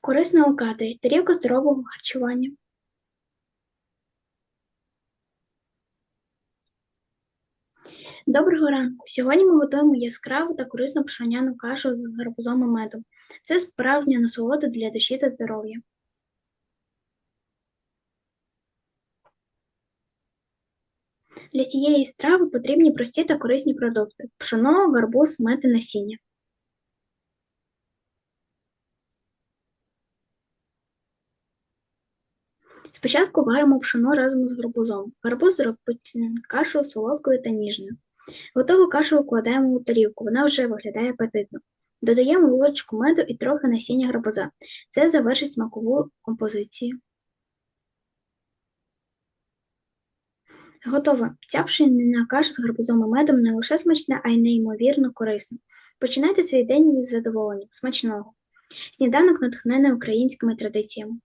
Корисно у кадрі, тарілка здорового харчування. Доброго ранку! Сьогодні ми готуємо яскраву та корисну пшоняну кашу з гарбузом і медом. Це справжня насолода для душі та здоров'я. Для цієї страви потрібні прості та корисні продукти: пшоно, гарбуз, мед і насіння. Спочатку варимо пшоно разом з гарбузом. Гарбуз зробить кашу солодкою та ніжною. Готову кашу викладаємо у тарілку, вона вже виглядає апетитно. Додаємо ложечку меду і трохи насіння гарбуза. Це завершить смакову композицію. Готова. Ця пшенина каша з гарбузом і медом не лише смачна, а й неймовірно корисна. Починайте свій день із задоволенням. Смачного! Сніданок натхнений українськими традиціями.